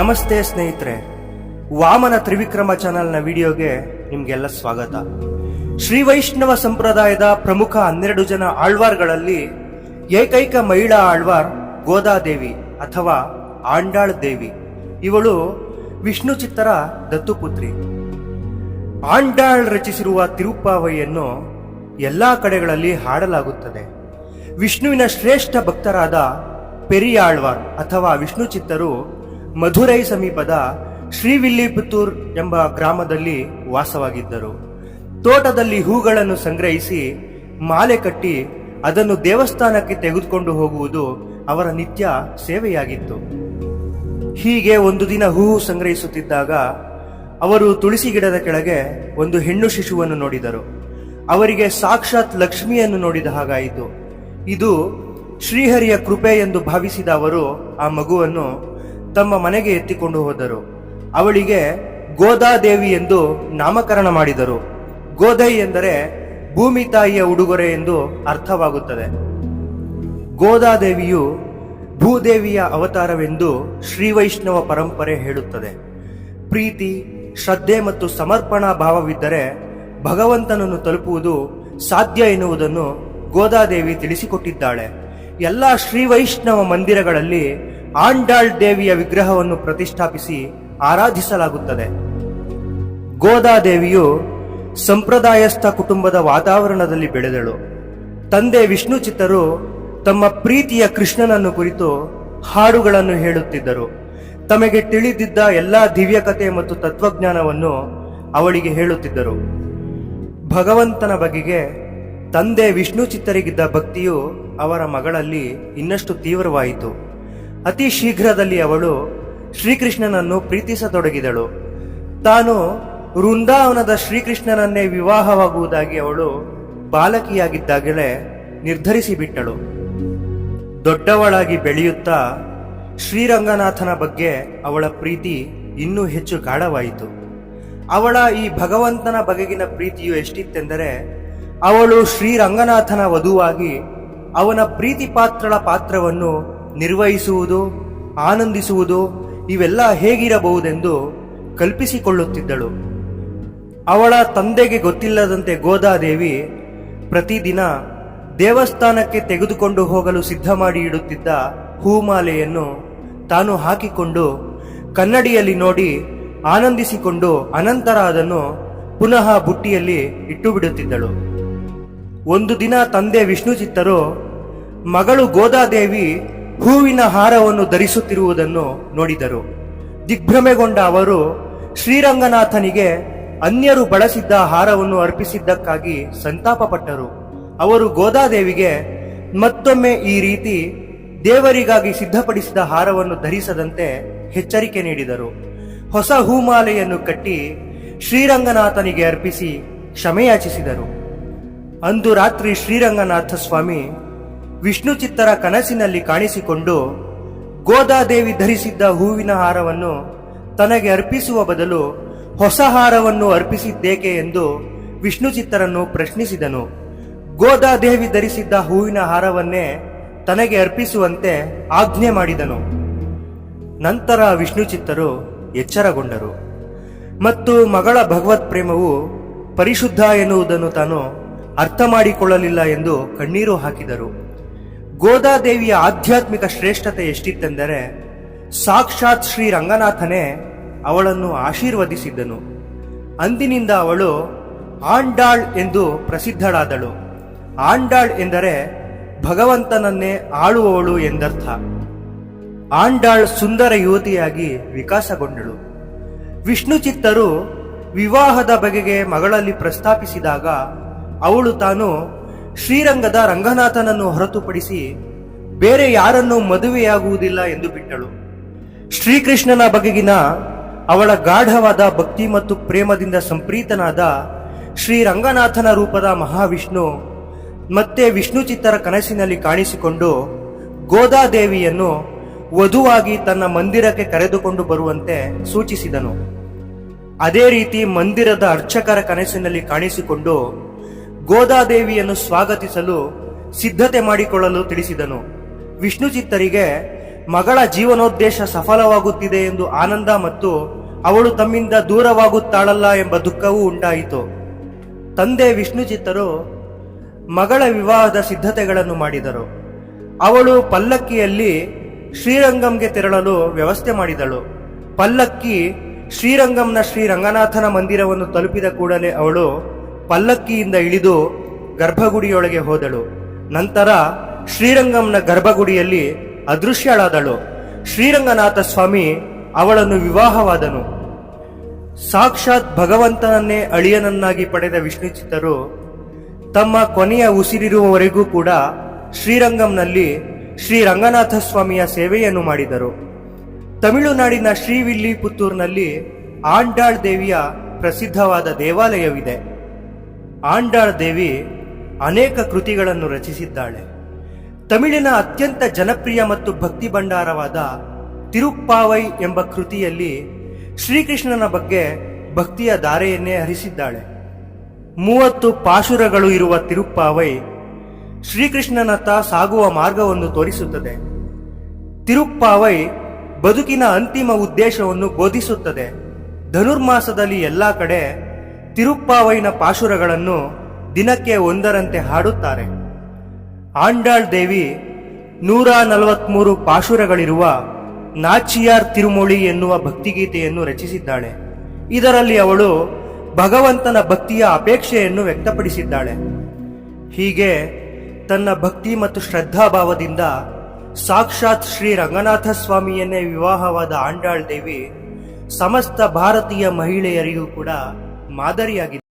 ನಮಸ್ತೆ ಸ್ನೇಹಿತರೆ. ವಾಮನ ತ್ರಿವಿಕ್ರಮ ಚಾನೆಲ್ನ ವಿಡಿಯೋಗೆ ನಿಮಗೆಲ್ಲ ಸ್ವಾಗತ. ಶ್ರೀ ವೈಷ್ಣವ ಸಂಪ್ರದಾಯದ ಪ್ರಮುಖ ಹನ್ನೆರಡು ಜನ ಆಳ್ವಾರ್ಗಳಲ್ಲಿ ಏಕೈಕ ಮಹಿಳಾ ಆಳ್ವಾರ್ ಗೋದಾದೇವಿ ಅಥವಾ ಆಂಡಾಳ್ ದೇವಿ. ಇವಳು ವಿಷ್ಣು ಚಿತ್ತರ ದತ್ತುಪುತ್ರಿ. ಆಂಡಾಳ್ ರಚಿಸಿರುವ ತಿರುಪ್ಪಾವೈಯನ್ನು ಎಲ್ಲಾ ಕಡೆಗಳಲ್ಲಿ ಹಾಡಲಾಗುತ್ತದೆ. ವಿಷ್ಣುವಿನ ಶ್ರೇಷ್ಠ ಭಕ್ತರಾದ ಪೆರಿಯಾಳ್ವಾರ್ ಅಥವಾ ವಿಷ್ಣು ಚಿತ್ತರು ಮಧುರೈ ಸಮೀಪದ ಶ್ರೀವಿಲ್ಲಿಪುತ್ತೂರ್ ಎಂಬ ಗ್ರಾಮದಲ್ಲಿ ವಾಸವಾಗಿದ್ದರು. ತೋಟದಲ್ಲಿ ಹೂಗಳನ್ನು ಸಂಗ್ರಹಿಸಿ ಮಾಲೆ ಕಟ್ಟಿ ಅದನ್ನು ದೇವಸ್ಥಾನಕ್ಕೆ ತೆಗೆದುಕೊಂಡು ಹೋಗುವುದು ಅವರ ನಿತ್ಯ ಸೇವೆಯಾಗಿತ್ತು. ಹೀಗೆ ಒಂದು ದಿನ ಹೂವು ಸಂಗ್ರಹಿಸುತ್ತಿದ್ದಾಗ ಅವರು ತುಳಸಿ ಗಿಡದ ಕೆಳಗೆ ಒಂದು ಹೆಣ್ಣು ಶಿಶುವನ್ನು ನೋಡಿದರು. ಅವರಿಗೆ ಸಾಕ್ಷಾತ್ ಲಕ್ಷ್ಮಿಯನ್ನು ನೋಡಿದ ಹಾಗಾಯಿತು. ಇದು ಶ್ರೀಹರಿಯ ಕೃಪೆ ಎಂದು ಭಾವಿಸಿದ ಅವರು ಆ ಮಗುವನ್ನು ತಮ್ಮ ಮನೆಗೆ ಎತ್ತಿಕೊಂಡು ಹೋದರು. ಅವಳಿಗೆ ಗೋದಾದೇವಿ ಎಂದು ನಾಮಕರಣ ಮಾಡಿದರು. ಗೋದೈ ಎಂದರೆ ಭೂಮಿ ತಾಯಿಯ ಉಡುಗೊರೆ ಎಂದು ಅರ್ಥವಾಗುತ್ತದೆ. ಗೋದಾದೇವಿಯು ಭೂದೇವಿಯ ಅವತಾರವೆಂದು ಶ್ರೀವೈಷ್ಣವ ಪರಂಪರೆ ಹೇಳುತ್ತದೆ. ಪ್ರೀತಿ, ಶ್ರದ್ಧೆ ಮತ್ತು ಸಮರ್ಪಣಾ ಭಾವವಿದ್ದರೆ ಭಗವಂತನನ್ನು ತಲುಪುವುದು ಸಾಧ್ಯ ಎನ್ನುವುದನ್ನು ಗೋದಾದೇವಿ ತಿಳಿಸಿಕೊಟ್ಟಿದ್ದಾಳೆ. ಎಲ್ಲ ಶ್ರೀವೈಷ್ಣವ ಮಂದಿರಗಳಲ್ಲಿ ಆಂಡಾಳ್ ದೇವಿಯ ವಿಗ್ರಹವನ್ನು ಪ್ರತಿಷ್ಠಾಪಿಸಿ ಆರಾಧಿಸಲಾಗುತ್ತದೆ. ಗೋದಾದೇವಿಯು ಸಂಪ್ರದಾಯಸ್ಥ ಕುಟುಂಬದ ವಾತಾವರಣದಲ್ಲಿ ಬೆಳೆದಳು. ತಂದೆ ವಿಷ್ಣು ಚಿತ್ತರು ತಮ್ಮ ಪ್ರೀತಿಯ ಕೃಷ್ಣನನ್ನು ಕುರಿತು ಹಾಡುಗಳನ್ನು ಹೇಳುತ್ತಿದ್ದರು. ತಮಗೆ ತಿಳಿದಿದ್ದ ಎಲ್ಲಾ ದಿವ್ಯಕತೆ ಮತ್ತು ತತ್ವಜ್ಞಾನವನ್ನು ಅವಳಿಗೆ ಹೇಳುತ್ತಿದ್ದರು. ಭಗವಂತನ ಬಗೆಗೆ ತಂದೆ ವಿಷ್ಣು ಚಿತ್ತರಿಗಿದ್ದ ಭಕ್ತಿಯು ಅವರ ಮಗಳಲ್ಲಿ ಇನ್ನಷ್ಟು ತೀವ್ರವಾಯಿತು. ಅತಿ ಶೀಘ್ರದಲ್ಲಿ ಅವಳು ಶ್ರೀಕೃಷ್ಣನನ್ನು ಪ್ರೀತಿಸತೊಡಗಿದಳು. ತಾನು ವೃಂದಾವನದ ಶ್ರೀಕೃಷ್ಣನನ್ನೇ ವಿವಾಹವಾಗುವುದಾಗಿ ಅವಳು ಬಾಲಕಿಯಾಗಿದ್ದಾಗಲೇ ನಿರ್ಧರಿಸಿಬಿಟ್ಟಳು. ದೊಡ್ಡವಳಾಗಿ ಬೆಳೆಯುತ್ತಾ ಶ್ರೀರಂಗನಾಥನ ಬಗ್ಗೆ ಅವಳ ಪ್ರೀತಿ ಇನ್ನೂ ಹೆಚ್ಚು ಗಾಢವಾಯಿತು. ಅವಳ ಈ ಭಗವಂತನ ಬಗೆಗಿನ ಪ್ರೀತಿಯು ಎಷ್ಟಿತ್ತೆಂದರೆ ಅವಳು ಶ್ರೀರಂಗನಾಥನ ವಧುವಾಗಿ ಅವನ ಪ್ರೀತಿ ಪಾತ್ರಳ ಪಾತ್ರವನ್ನು ನಿರ್ವಹಿಸುವುದು, ಆನಂದಿಸುವುದು, ಇವೆಲ್ಲ ಹೇಗಿರಬಹುದೆಂದು ಕಲ್ಪಿಸಿಕೊಳ್ಳುತ್ತಿದ್ದಳು. ಅವಳ ತಂದೆಗೆ ಗೊತ್ತಿಲ್ಲದಂತೆ ಗೋದಾದೇವಿ ಪ್ರತಿದಿನ ದೇವಸ್ಥಾನಕ್ಕೆ ತೆಗೆದುಕೊಂಡು ಹೋಗಲು ಸಿದ್ಧ ಮಾಡಿ ಇಡುತ್ತಿದ್ದ ಹೂಮಾಲೆಯನ್ನು ತಾನು ಹಾಕಿಕೊಂಡು ಕನ್ನಡಿಯಲ್ಲಿ ನೋಡಿ ಆನಂದಿಸಿಕೊಂಡು ಅನಂತರ ಅದನ್ನು ಪುನಃ ಬುಟ್ಟಿಯಲ್ಲಿ ಇಟ್ಟು ಬಿಡುತ್ತಿದ್ದಳು ಒಂದು ದಿನ ತಂದೆ ವಿಷ್ಣು ಚಿತ್ತರು ಮಗಳು ಗೋದಾದೇವಿ ಹೂವಿನ ಹಾರವನ್ನು ಧರಿಸುತ್ತಿರುವುದನ್ನು ನೋಡಿದರು. ದಿಗ್ಭ್ರಮೆಗೊಂಡ ಅವರು ಶ್ರೀರಂಗನಾಥನಿಗೆ ಅನ್ಯರು ಬಳಸಿದ್ದ ಹಾರವನ್ನು ಅರ್ಪಿಸಿದ್ದಕ್ಕಾಗಿ ಸಂತಾಪಪಟ್ಟರು. ಅವರು ಗೋದಾದೇವಿಗೆ, ಮತ್ತೊಮ್ಮೆ ಈ ರೀತಿ ದೇವರಿಗಾಗಿ ಸಿದ್ಧಪಡಿಸಿದ ಹಾರವನ್ನು ಧರಿಸದಂತೆ ಎಚ್ಚರಿಕೆ ನೀಡಿದರು. ಹೊಸ ಹೂಮಾಲೆಯನ್ನು ಕಟ್ಟಿ ಶ್ರೀರಂಗನಾಥನಿಗೆ ಅರ್ಪಿಸಿ ಕ್ಷಮೆಯಾಚಿಸಿದರು. ಅಂದು ರಾತ್ರಿ ಶ್ರೀರಂಗನಾಥ ಸ್ವಾಮಿ ವಿಷ್ಣು ಚಿತ್ತರ ಕನಸಿನಲ್ಲಿ ಕಾಣಿಸಿಕೊಂಡು ಗೋದಾದೇವಿ ಧರಿಸಿದ್ದ ಹೂವಿನ ಹಾರವನ್ನು ತನಗೆ ಅರ್ಪಿಸುವ ಬದಲು ಹೊಸ ಹಾರವನ್ನು ಅರ್ಪಿಸಿದ್ದೇಕೆ ಎಂದು ವಿಷ್ಣು ಚಿತ್ತರನ್ನು ಪ್ರಶ್ನಿಸಿದನು. ಗೋದಾದೇವಿ ಧರಿಸಿದ್ದ ಹೂವಿನ ಹಾರವನ್ನೇ ತನಗೆ ಅರ್ಪಿಸುವಂತೆ ಆಜ್ಞೆ ಮಾಡಿದನು. ನಂತರ ವಿಷ್ಣು ಚಿತ್ತರು ಎಚ್ಚರಗೊಂಡರು. ಮತ್ತು ಮಗಳ ಭಗವತ್ ಪ್ರೇಮವು ಪರಿಶುದ್ಧ ಎನ್ನುವುದನ್ನು ತಾನು ಅರ್ಥ ಮಾಡಿಕೊಳ್ಳಲಿಲ್ಲ ಎಂದು ಕಣ್ಣೀರು ಹಾಕಿದರು. ಗೋದಾದೇವಿಯ ಆಧ್ಯಾತ್ಮಿಕ ಶ್ರೇಷ್ಠತೆ ಎಷ್ಟಿತ್ತೆಂದರೆ ಸಾಕ್ಷಾತ್ ಶ್ರೀ ರಂಗನಾಥನೇ ಅವಳನ್ನು ಆಶೀರ್ವದಿಸಿದ್ದನು. ಅಂದಿನಿಂದ ಅವಳು ಆಂಡಾಳ್ ಎಂದು ಪ್ರಸಿದ್ಧಳಾದಳು. ಆಂಡಾಳ್ ಎಂದರೆ ಭಗವಂತನನ್ನೇ ಆಳುವವಳು ಎಂದರ್ಥ. ಆಂಡಾಳ್ ಸುಂದರ ಯುವತಿಯಾಗಿ ವಿಕಾಸಗೊಂಡಳು. ವಿಷ್ಣು ಚಿತ್ತರು ವಿವಾಹದ ಬಗೆಗೆ ಮಗಳಲ್ಲಿ ಪ್ರಸ್ತಾಪಿಸಿದಾಗ ಅವಳು ತಾನು ಶ್ರೀರಂಗದ ರಂಗನಾಥನನ್ನು ಹೊರತುಪಡಿಸಿ ಬೇರೆ ಯಾರನ್ನೂ ಮದುವೆಯಾಗುವುದಿಲ್ಲ ಎಂದು ಬಿಟ್ಟಳು. ಶ್ರೀಕೃಷ್ಣನ ಬಗೆಗಿನ ಅವಳ ಗಾಢವಾದ ಭಕ್ತಿ ಮತ್ತು ಪ್ರೇಮದಿಂದ ಸಂಪ್ರೀತನಾದ ಶ್ರೀರಂಗನಾಥನ ರೂಪದ ಮಹಾವಿಷ್ಣು ಮತ್ತೆ ವಿಷ್ಣು ಚಿತ್ತರ ಕನಸಿನಲ್ಲಿ ಕಾಣಿಸಿಕೊಂಡು ಗೋದಾದೇವಿಯನ್ನು ವಧುವಾಗಿ ತನ್ನ ಮಂದಿರಕ್ಕೆ ಕರೆದುಕೊಂಡು ಬರುವಂತೆ ಸೂಚಿಸಿದನು. ಅದೇ ರೀತಿ ಮಂದಿರದ ಅರ್ಚಕರ ಕನಸಿನಲ್ಲಿ ಕಾಣಿಸಿಕೊಂಡು ಗೋದಾದೇವಿಯನ್ನು ಸ್ವಾಗತಿಸಲು ಸಿದ್ಧತೆ ಮಾಡಿಕೊಳ್ಳಲು ತಿಳಿಸಿದನು. ವಿಷ್ಣು ಚಿತ್ತರಿಗೆ ಮಗಳ ಜೀವನೋದ್ದೇಶ ಸಫಲವಾಗುತ್ತಿದೆ ಎಂದು ಆನಂದ ಮತ್ತು ಅವಳು ತಮ್ಮಿಂದ ದೂರವಾಗುತ್ತಾಳಲ್ಲ ಎಂಬ ದುಃಖವೂ ಉಂಟಾಯಿತು. ತಂದೆ ವಿಷ್ಣು ಚಿತ್ತರು ಮಗಳ ವಿವಾಹದ ಸಿದ್ಧತೆಗಳನ್ನು ಮಾಡಿದರು. ಅವಳು ಪಲ್ಲಕ್ಕಿಯಲ್ಲಿ ಶ್ರೀರಂಗಂಗೆ ತೆರಳಲು ವ್ಯವಸ್ಥೆ ಮಾಡಿದಳು. ಪಲ್ಲಕ್ಕಿ ಶ್ರೀರಂಗಂನ ಶ್ರೀ ರಂಗನಾಥನ ಮಂದಿರವನ್ನು ತಲುಪಿದ ಕೂಡಲೇ ಅವಳು ಪಲ್ಲಕ್ಕಿಯಿಂದ ಇಳಿದು ಗರ್ಭಗುಡಿಯೊಳಗೆ ಹೋದಳು. ನಂತರ ಶ್ರೀರಂಗಂನ ಗರ್ಭಗುಡಿಯಲ್ಲಿ ಅದೃಶ್ಯಳಾದಳು. ಶ್ರೀರಂಗನಾಥ ಸ್ವಾಮಿ ಅವಳನ್ನು ವಿವಾಹವಾದನು. ಸಾಕ್ಷಾತ್ ಭಗವಂತನನ್ನೇ ಅಳಿಯನನ್ನಾಗಿ ಪಡೆದ ವಿಷ್ಣುಚಿತ್ತರು ತಮ್ಮ ಕೊನೆಯ ಉಸಿರಿರುವವರೆಗೂ ಕೂಡ ಶ್ರೀರಂಗಂನಲ್ಲಿ ಶ್ರೀರಂಗನಾಥ ಸ್ವಾಮಿಯ ಸೇವೆಯನ್ನು ಮಾಡಿದರು. ತಮಿಳುನಾಡಿನ ಶ್ರೀವಿಲ್ಲಿ ಪುತ್ತೂರಿನಲ್ಲಿ ಆಂಡಾಳ್ ದೇವಿಯ ಪ್ರಸಿದ್ಧವಾದ ದೇವಾಲಯವಿದೆ. ಆಂಡಾಳ್ ದೇವಿ ಅನೇಕ ಕೃತಿಗಳನ್ನು ರಚಿಸಿದ್ದಾಳೆ. ತಮಿಳಿನ ಅತ್ಯಂತ ಜನಪ್ರಿಯ ಮತ್ತು ಭಕ್ತಿ ಭಂಡಾರವಾದ ತಿರುಪ್ಪಾವೈ ಎಂಬ ಕೃತಿಯಲ್ಲಿ ಶ್ರೀಕೃಷ್ಣನ ಬಗ್ಗೆ ಭಕ್ತಿಯ ಧಾರೆಯನ್ನೇ ಹರಿಸಿದ್ದಾಳೆ. ಮೂವತ್ತು ಪಾಶುರಗಳು ಇರುವ ತಿರುಪ್ಪಾವೈ ಶ್ರೀಕೃಷ್ಣನತ್ತ ಸಾಗುವ ಮಾರ್ಗವನ್ನು ತೋರಿಸುತ್ತದೆ. ತಿರುಪ್ಪಾವೈ ಬದುಕಿನ ಅಂತಿಮ ಉದ್ದೇಶವನ್ನು ಬೋಧಿಸುತ್ತದೆ. ಧನುರ್ಮಾಸದಲ್ಲಿ ಎಲ್ಲ ಕಡೆ ತಿರುಪ್ಪಾವೈನ ಪಾಶುರಗಳನ್ನು ದಿನಕ್ಕೆ ಒಂದರಂತೆ ಹಾಡುತ್ತಾರೆ. ಆಂಡಾಳ್ ದೇವಿ ನೂರ ನಲವತ್ಮೂರು ಪಾಶುರಗಳಿರುವ ನಾಚಿಯಾರ್ ತಿರುಮೊಳಿ ಎನ್ನುವ ಭಕ್ತಿಗೀತೆಯನ್ನು ರಚಿಸಿದ್ದಾಳೆ. ಇದರಲ್ಲಿ ಅವಳು ಭಗವಂತನ ಭಕ್ತಿಯ ಅಪೇಕ್ಷೆಯನ್ನು ವ್ಯಕ್ತಪಡಿಸಿದ್ದಾಳೆ. ಹೀಗೆ ತನ್ನ ಭಕ್ತಿ ಮತ್ತು ಶ್ರದ್ಧಾಭಾವದಿಂದ ಸಾಕ್ಷಾತ್ ಶ್ರೀ ರಂಗನಾಥ ಸ್ವಾಮಿಯನ್ನೇ ವಿವಾಹವಾದ ಆಂಡಾಳ್ ದೇವಿ ಸಮಸ್ತ ಭಾರತೀಯ ಮಹಿಳೆಯರಿಗೂ ಕೂಡ ಮಾದರಿಯಾಗಿದೆ